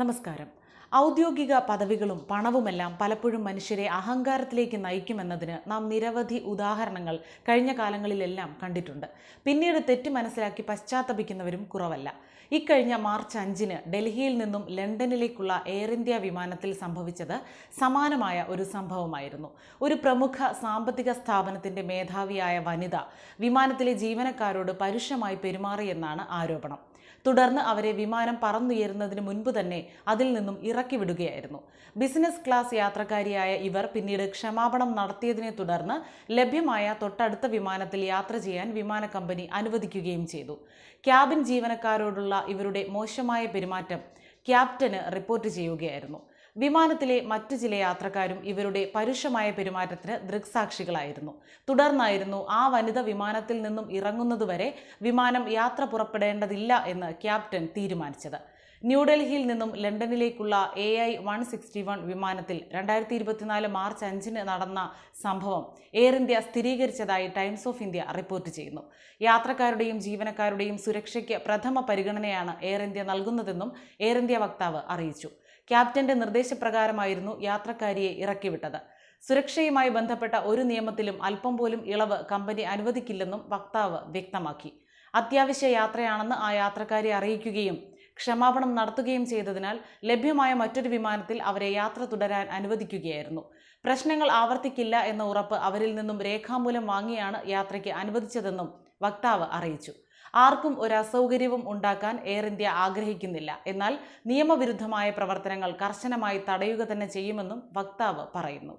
നമസ്കാരം. ഔദ്യോഗിക പദവികളും പണവുമെല്ലാം പലപ്പോഴും മനുഷ്യരെ അഹങ്കാരത്തിലേക്ക് നയിക്കുമെന്നതിന് നാം നിരവധി ഉദാഹരണങ്ങൾ കഴിഞ്ഞ കാലങ്ങളിലെല്ലാം കണ്ടിട്ടുണ്ട്. പിന്നീട് തെറ്റ് മനസ്സിലാക്കി പശ്ചാത്തപിക്കുന്നവരും കുറവല്ല. ഇക്കഴിഞ്ഞ മാർച്ച് അഞ്ചിന് ഡൽഹിയിൽ നിന്നും ലണ്ടനിലേക്കുള്ള എയർ ഇന്ത്യ വിമാനത്തിൽ സംഭവിച്ചത് സമാനമായ ഒരു സംഭവമായിരുന്നു. ഒരു പ്രമുഖ സാമ്പത്തിക സ്ഥാപനത്തിന്റെ മേധാവിയായ വനിത വിമാനത്തിലെ ജീവനക്കാരോട് പരുഷമായി പെരുമാറിയെന്നാണ് ആരോപണം. തുടർന്ന് അവരെ വിമാനം പറന്നുയരുന്നതിന് മുൻപ് തന്നെ അതിൽ നിന്നും ഇറക്കി വിടുകയായിരുന്നു ബിസിനസ് ക്ലാസ് യാത്രക്കാരിയായ ഇവർ പിന്നീട് ക്ഷമാപണം നടത്തിയതിനെ തുടർന്ന് ലഭ്യമായ തൊട്ടടുത്ത വിമാനത്തിൽ യാത്ര ചെയ്യാൻ വിമാന കമ്പനി അനുവദിക്കുകയും ചെയ്തു. ക്യാബിൻ ജീവനക്കാരോടുള്ള ഇവരുടെ മോശമായ പെരുമാറ്റം ക്യാപ്റ്റന് റിപ്പോർട്ട് ചെയ്യുകയായിരുന്നു. വിമാനത്തിലെ മറ്റു ചില യാത്രക്കാരും ഇവരുടെ പരുഷമായ പെരുമാറ്റത്തിന് ദൃക്സാക്ഷികളായിരുന്നു. തുടർന്നായിരുന്നു ആ വനിത വിമാനത്തിൽ നിന്നും ഇറങ്ങുന്നതുവരെ വിമാനം യാത്ര പുറപ്പെടേണ്ടതില്ല എന്ന് ക്യാപ്റ്റൻ തീരുമാനിച്ചത്. ന്യൂഡൽഹിയിൽ നിന്നും ലണ്ടനിലേക്കുള്ള A I one sixty one വിമാനത്തിൽ രണ്ടായിരത്തി ഇരുപത്തിനാല് മാർച്ച് അഞ്ചിന് നടന്ന സംഭവം എയർ ഇന്ത്യ സ്ഥിരീകരിച്ചതായി ടൈംസ് ഓഫ് ഇന്ത്യ റിപ്പോർട്ട് ചെയ്യുന്നു. യാത്രക്കാരുടെയും ജീവനക്കാരുടെയും സുരക്ഷയ്ക്ക് പ്രഥമ പരിഗണനയാണ് എയർ ഇന്ത്യ നൽകുന്നതെന്നും എയർ ഇന്ത്യ വക്താവ് അറിയിച്ചു. ക്യാപ്റ്റന്റെ നിർദ്ദേശപ്രകാരമായിരുന്നു യാത്രക്കാരിയെ ഇറക്കിവിട്ടത്. സുരക്ഷയുമായി ബന്ധപ്പെട്ട ഒരു നിയമത്തിലും അല്പം പോലും ഇളവ് കമ്പനി അനുവദിക്കില്ലെന്നും വക്താവ് വ്യക്തമാക്കി. അത്യാവശ്യ യാത്രയാണെന്ന് ആ യാത്രക്കാരെ അറിയിക്കുകയും ക്ഷമാപണം നടത്തുകയും ചെയ്തതിനാൽ ലഭ്യമായ മറ്റൊരു വിമാനത്തിൽ അവരെ യാത്ര തുടരാൻ അനുവദിക്കുകയായിരുന്നു. പ്രശ്നങ്ങൾ ആവർത്തിക്കില്ല എന്ന ഉറപ്പ് അവരിൽ നിന്നും രേഖാമൂലം വാങ്ങിയാണ് യാത്രയ്ക്ക് അനുവദിച്ചതെന്നും വക്താവ് അറിയിച്ചു. ആർക്കും ഒരു അസൗകര്യവും ഉണ്ടാക്കാൻ എയർ ഇന്ത്യ ആഗ്രഹിക്കുന്നില്ല. എന്നാൽ നിയമവിരുദ്ധമായ പ്രവർത്തനങ്ങൾ കർശനമായി തടയുക തന്നെ ചെയ്യുമെന്നും വക്താവ് പറയുന്നു.